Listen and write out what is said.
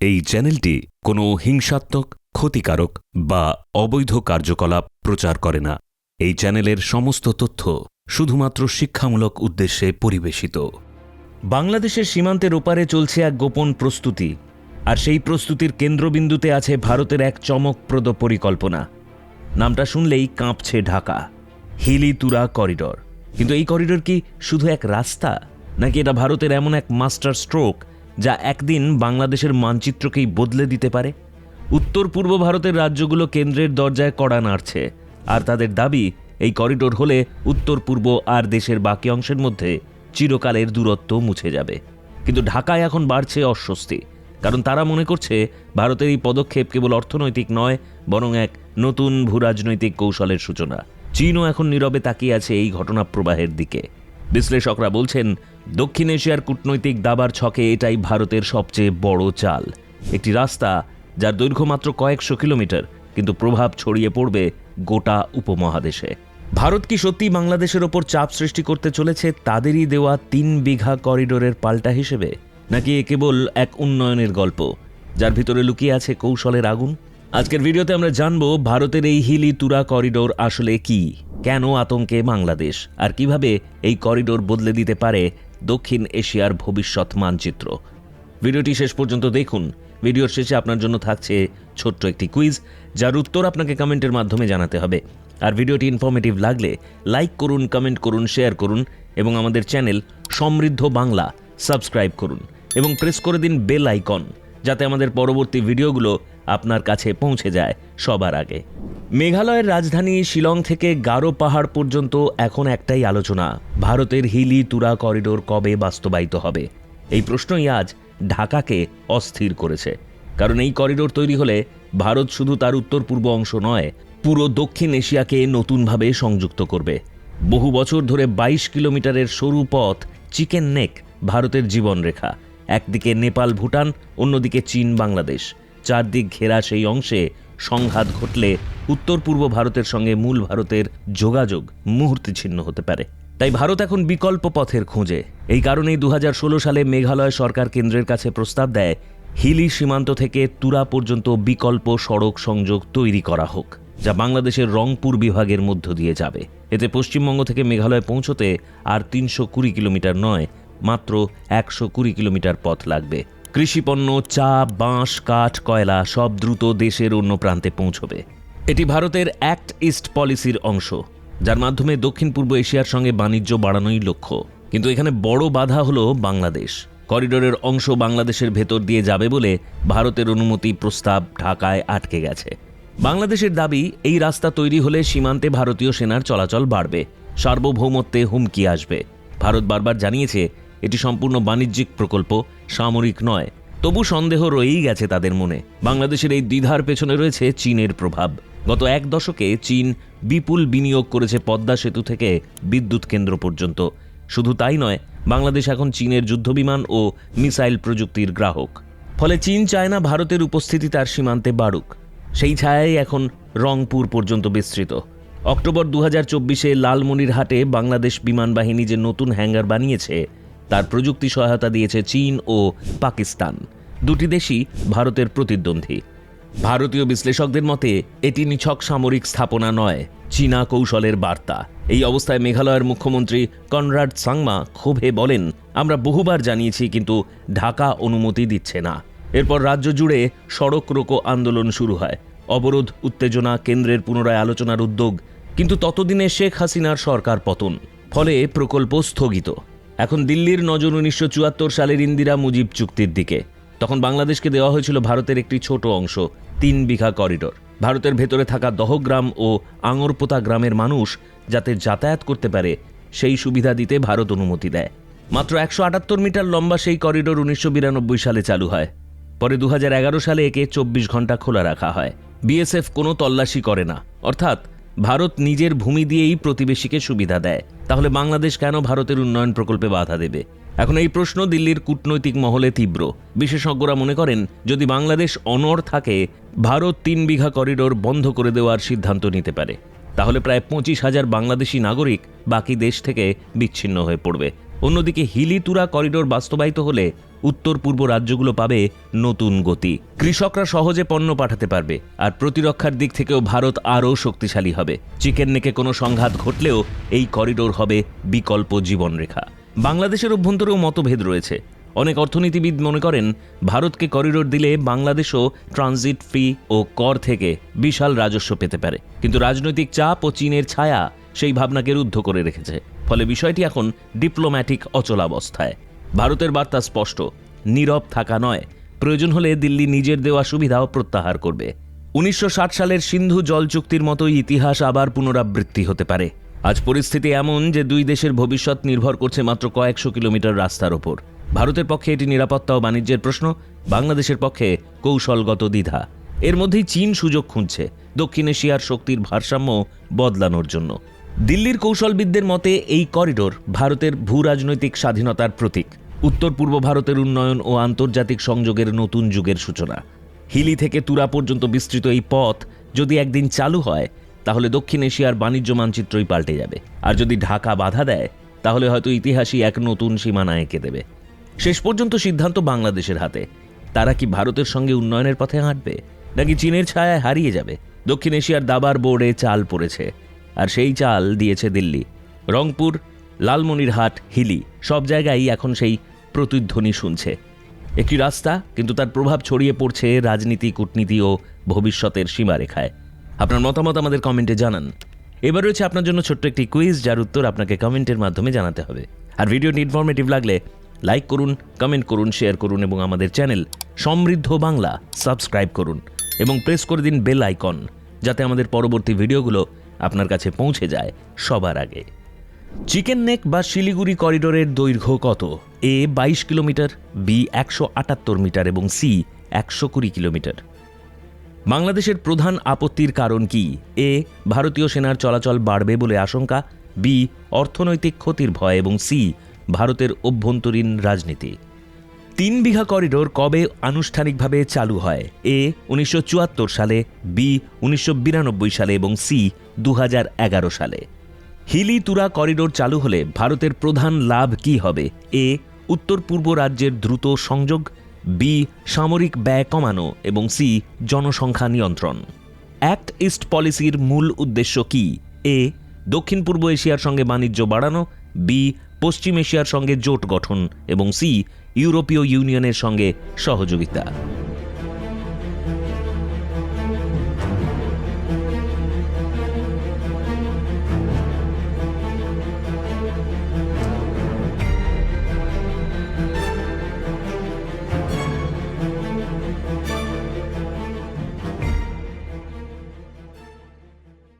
এই চ্যানেলটি কোনো হিংসাত্মক, ক্ষতিকারক বা অবৈধ কার্যকলাপ প্রচার করে না। এই চ্যানেলের সমস্ত তথ্য শুধুমাত্র শিক্ষামূলক উদ্দেশ্যে পরিবেশিত। বাংলাদেশের সীমান্তের ওপারে চলছে এক গোপন প্রস্তুতি, আর সেই প্রস্তুতির কেন্দ্রবিন্দুতে আছে ভারতের এক চমকপ্রদ পরিকল্পনা। নামটা শুনলেই কাঁপছে ঢাকা। হিলিতুরা করিডর। কিন্তু এই করিডর কি শুধু এক রাস্তা? নাকি এটা ভারতের এমন এক মাস্টার স্ট্রোক যা একদিন বাংলাদেশের মানচিত্রকেই বদলে দিতে পারে। উত্তর পূর্ব ভারতের রাজ্যগুলো কেন্দ্রের দরজায় কড়া নাড়ছে, আর তাদের দাবি, এই করিডোর হলে উত্তর পূর্ব আর দেশের বাকি অংশের মধ্যে চিরকালের দূরত্ব মুছে যাবে। কিন্তু ঢাকায় এখন বাড়ছে অস্বস্তি, কারণ তারা মনে করছে ভারতের এই পদক্ষেপ কেবল অর্থনৈতিক নয়, বরং এক নতুন ভূরাজনৈতিক কৌশলের সূচনা। চীনও এখন নীরবে তাকিয়ে আছে এই ঘটনা প্রবাহের দিকে। বিশ্লেষকরা বলছেন দক্ষিণ এশিয়ার কূটনৈতিক দাবার ছকে এটাই ভারতের সবচেয়ে বড় চাল। একটি রাস্তা যার দৈর্ঘ্য মাত্র কয়েকশো কিলোমিটার, কিন্তু প্রভাব ছড়িয়ে পড়বে গোটা উপমহাদেশে। ভারত কি সত্যি বাংলাদেশের ওপর চাপ সৃষ্টি করতে চলেছে তাদেরই দেওয়া তিন বিঘা করিডোরের পাল্টা হিসেবে? নাকি এ কেবল এক উন্নয়নের গল্প, যার ভিতরে লুকিয়ে আছে কৌশলের আগুন? আজকের ভিডিওতে আমরা জানব ভারতের এই হিলি তুরা করিডোর আসলে কি? কেন আতঙ্কে বাংলাদেশ? আর কীভাবে এই করিডোর বদলে দিতে পারে দক্ষিণ এশিয়ার ভবিষ্যৎ মানচিত্র। ভিডিওটি শেষ পর্যন্ত দেখুন। ভিডিওর শেষে আপনার জন্য থাকছে ছোট্ট একটি কুইজ, যার উত্তর আপনাকে কমেন্টের মাধ্যমে জানাতে হবে। আর ভিডিওটি ইনফরমেটিভ লাগলে লাইক করুন কমেন্ট করুন শেয়ার করুন এবং আমাদের চ্যানেল সমৃদ্ধ বাংলা সাবস্ক্রাইব করুন এবং প্রেস করে দিন বেল আইকন যাতে আমাদের পরবর্তী ভিডিওগুলো আপনার কাছে পৌঁছে যায় সবার আগে। মেঘালয়ের রাজধানী শিলং থেকে গারো পাহাড় পর্যন্ত এখন একটাই আলোচনা, ভারতের হিলি তুরা করিডোর কবে বাস্তবায়িত হবে? এই প্রশ্নই আজ ঢাকাকে অস্থির করেছে। কারণ এই করিডোর তৈরি হলে ভারত শুধু তার উত্তর পূর্ব অংশ নয়, পুরো দক্ষিণ এশিয়াকে নতুনভাবে সংযুক্ত করবে। বহু বছর ধরে ২২ কিলোমিটারের সরু পথ, চিকেন নেক, ভারতের জীবনরেখা। একদিকে নেপাল, ভুটান, অন্যদিকে চীন, বাংলাদেশ। চারদিক ঘেরা সেই অংশে সংঘাত ঘটলে উত্তর পূর্ব ভারতের সঙ্গে মূল ভারতের যোগাযোগ মুহূর্তে ছিন্ন হতে পারে। তাই ভারত এখন বিকল্প পথের খোঁজে। এই কারণেই দু হাজার ষোলো সালে মেঘালয় সরকার কেন্দ্রের কাছে প্রস্তাব দেয়, হিলি সীমান্ত থেকে তুরা পর্যন্ত বিকল্প সড়ক সংযোগ তৈরি করা হোক, যা বাংলাদেশের রংপুর বিভাগের মধ্য দিয়ে যাবে। এতে পশ্চিমবঙ্গ থেকে মেঘালয় পৌঁছতে আর তিনশো কুড়ি কিলোমিটার নয় মাত্র একশো কুড়ি কিলোমিটার পথ লাগবে। কৃষিপণ্য, চা, বাঁশ, কাঠ, কয়লা সব দ্রুত দেশের অন্য প্রান্তে পৌঁছবে। এটি ভারতের অ্যাক্ট ইস্ট পলিসির অংশ, যার মাধ্যমে দক্ষিণ পূর্ব এশিয়ার সঙ্গে বাণিজ্য বাড়ানোই লক্ষ্য। কিন্তু এখানে বড় বাধা হলো বাংলাদেশ। করিডোরের অংশ বাংলাদেশের ভেতর দিয়ে যাবে বলে ভারতের অনুমতি প্রস্তাব ঢাকায় আটকে গেছে। বাংলাদেশের দাবি, এই রাস্তা তৈরি হলে সীমান্তে ভারতীয় সেনার চলাচল বাড়বে। সার্বভৌমত্বে হুমকি আসবে। ভারত বারবার জানিয়েছে এটি সম্পূর্ণ বাণিজ্যিক প্রকল্প, সামরিক নয়। তবু সন্দেহ রয়েই গেছে তাদের মনে। বাংলাদেশের এই দ্বিধার পেছনে রয়েছে চীনের প্রভাব। গত এক দশকে চীন বিপুল বিনিয়োগ করেছে পদ্মা সেতু থেকে বিদ্যুৎ কেন্দ্র পর্যন্ত। শুধু তাই নয়, বাংলাদেশ এখন চীনের যুদ্ধবিমান ও মিসাইল প্রযুক্তির গ্রাহক। ফলে চীন চায় না ভারতের উপস্থিতি তার সীমান্তে বাড়ুক। সেই ছায়াই এখন রংপুর পর্যন্ত বিস্তৃত। অক্টোবর দু হাজার চব্বিশে লালমনিরহাটে বাংলাদেশ বিমান বাহিনী যে নতুন হ্যাঙ্গার বানিয়েছে তার প্রযুক্তি সহায়তা দিয়েছে চীন ও পাকিস্তান। দুটি দেশই ভারতের প্রতিদ্বন্দ্বী। ভারতীয় বিশ্লেষকদের মতে, এটি নিছক সামরিক স্থাপনা নয়, চীনা কৌশলের বার্তা। এই অবস্থায় মেঘালয়ের মুখ্যমন্ত্রী কনরাড সাংমা ক্ষোভে বলেন, আমরা বহুবার জানিয়েছি, কিন্তু ঢাকা অনুমতি দিচ্ছে না। এরপর রাজ্য জুড়ে সড়ক রোকো আন্দোলন শুরু হয়। অবরোধ, উত্তেজনা কেন্দ্রের পুনরায় আলোচনার উদ্যোগ। কিন্তু ততদিনে শেখ হাসিনার সরকার পতন। ফলে প্রকল্প স্থগিত। এখন দিল্লির নজর উনিশশো চুয়াত্তর সালের ইন্দিরা মুজিব চুক্তির দিকে। তখন বাংলাদেশকে দেওয়া হয়েছিল ভারতের একটি ছোট অংশ, তিন বিঘা করিডোর। ভারতের ভেতরে থাকা দহগ্রাম ও আঙরপোতা গ্রামের মানুষ যাতে যাতায়াত করতে পারে, সেই সুবিধা দিতে ভারত অনুমতি দেয়। মাত্র একশো আটাত্তর মিটার লম্বা সেই করিডোর উনিশশো বিরানব্বই সালে চালু হয়। পরে দু হাজার এগারো সালে একে চব্বিশ ঘণ্টা খোলা রাখা হয়। বিএসএফ কোনো তল্লাশি করে না। অর্থাৎ ভারত নিজের ভূমি দিয়েই প্রতিবেশীকে সুবিধা দেয়। তাহলে বাংলাদেশ কেন ভারতের উন্নয়ন প্রকল্পে বাধা দেবে? এখন এই প্রশ্ন দিল্লির কূটনৈতিক মহলে তীব্র। বিশেষজ্ঞরা মনে করেন, যদি বাংলাদেশ অনর থাকে, ভারত তিন বিঘা করিডোর বন্ধ করে দেওয়ার সিদ্ধান্ত নিতে পারে। তাহলে প্রায় পঁচিশ হাজার বাংলাদেশি নাগরিক বাকি দেশ থেকে বিচ্ছিন্ন হয়ে পড়বে। অন্যদিকে হিলিতুরা করিডোর বাস্তবায়িত হলে উত্তর পূর্ব রাজ্যগুলো পাবে নতুন গতি। কৃষকরা সহজে পণ্য পাঠাতে পারবে, আর প্রতিরক্ষার দিক থেকেও ভারত আরও শক্তিশালী হবে। চিকেন নেকে কোনো সংঘাত ঘটলেও এই করিডোর হবে বিকল্প জীবনরেখা। বাংলাদেশের অভ্যন্তরেও মতভেদ রয়েছে। অনেক অর্থনীতিবিদ মনে করেন, ভারতকে করিডোর দিলে বাংলাদেশও ট্রানজিট ফি ও কর থেকে বিশাল রাজস্ব পেতে পারে। কিন্তু রাজনৈতিক চাপ ও চীনের ছায়া সেই ভাবনাকে রুদ্ধ করে রেখেছে। ফলে বিষয়টি এখন ডিপ্লোম্যাটিক অচলাবস্থায়। ভারতের বার্তা স্পষ্ট, নীরব থাকা নয়। প্রয়োজন হলে দিল্লি নিজের দেওয়া সুবিধাও প্রত্যাহার করবে। উনিশশো ষাট সালের সিন্ধু জল চুক্তির মতোই ইতিহাস আবার পুনরাবৃত্তি হতে পারে। আজ পরিস্থিতি এমন যে দুই দেশের ভবিষ্যৎ নির্ভর করছে মাত্র কয়েকশো কিলোমিটার রাস্তার ওপর। ভারতের পক্ষে এটি নিরাপত্তা ও বাণিজ্যের প্রশ্ন, বাংলাদেশের পক্ষে কৌশলগত দ্বিধা। এর মধ্যেই চীন সুযোগ খুঁজছে। দক্ষিণ এশিয়ার শক্তির ভারসাম্য বদলানোর জন্য। দিল্লির কৌশলবিদদের মতে, এই করিডোর ভারতের ভূ রাজনৈতিক স্বাধীনতার প্রতীক। উত্তর পূর্ব ভারতের উন্নয়ন ও আন্তর্জাতিক সংযোগের নতুন যুগের সূচনা। হিলি থেকে তুরা পর্যন্ত বিস্তৃত এই পথ যদি একদিন চালু হয়, তাহলে দক্ষিণ এশিয়ার বাণিজ্য মানচিত্রই পাল্টে যাবে। আর যদি ঢাকা বাধা দেয়, তাহলে হয়তো ইতিহাসই এক নতুন সীমানা এঁকে দেবে। শেষ পর্যন্ত সিদ্ধান্ত বাংলাদেশের হাতে। তারা কি ভারতের সঙ্গে উন্নয়নের পথে হাঁটবে, নাকি চীনের ছায়ায় হারিয়ে যাবে? দক্ষিণ এশিয়ার দাবার বোর্ডে চাল পড়েছে। আর সেই চাল দিয়েছে দিল্লি। রংপুর, লালমনিরহাট, হিলি সব জায়গায় এখন সেই প্রতিধ্বনি শুনছে। একটি রাস্তা, কিন্তু তার প্রভাব ছড়িয়ে পড়ছে রাজনীতি, কূটনীতি ও ভবিষ্যতের সীমারেখায়। আপনার মতামত আমাদের কমেন্টে জানান। এবার রয়েছে আপনার জন্য ছোট্ট একটি কুইজ, যার উত্তর আপনাকে কমেন্টের মাধ্যমে জানাতে হবে। আর ভিডিওটি ইনফরমেটিভ লাগলে লাইক করুন, কমেন্ট করুন, শেয়ার করুন এবং আমাদের চ্যানেল সমৃদ্ধ বাংলা সাবস্ক্রাইব করুন এবং প্রেস করে দিন বেল আইকন, যাতে আমাদের পরবর্তী ভিডিওগুলো আপনার কাছে পৌঁছে যায় সবার আগে। চিকেন নেক বা শিলিগুড়ি করিডোরের দৈর্ঘ্য কত? এ বাইশ কিলোমিটার, বি একশো আটাত্তর মিটার এবং সি একশো কুড়ি কিলোমিটার। বাংলাদেশের প্রধান আপত্তির কারণ কি? এ ভারতীয় সেনার চলাচল বাড়বে বলে আশঙ্কা, বি অর্থনৈতিক ক্ষতির ভয় এবং সি ভারতের অভ্যন্তরীণ রাজনীতি। তিন বিঘা করিডোর কবে আনুষ্ঠানিকভাবে চালু হয়? এ, উনিশশো চুয়াত্তর সালে, বি, উনিশশো বিরানব্বই সালে এবং সি দু হাজার এগারো সালে। হিলি তুরা করিডোর চালু হলে ভারতের প্রধান লাভ কি হবে? এ, উত্তর পূর্ব রাজ্যের দ্রুত সংযোগ, বি, সামরিক ব্যয় কমানো এবং সি, জনসংখ্যা নিয়ন্ত্রণ। অ্যাক্ট ইস্ট পলিসির মূল উদ্দেশ্য কি? এ, দক্ষিণ পূর্ব এশিয়ার সঙ্গে বাণিজ্য বাড়ানো, বি, পশ্চিম এশিয়ার সঙ্গে জোট গঠন এবং সি ইউরোপীয় ইউনিয়নের সঙ্গে সহযোগিতা।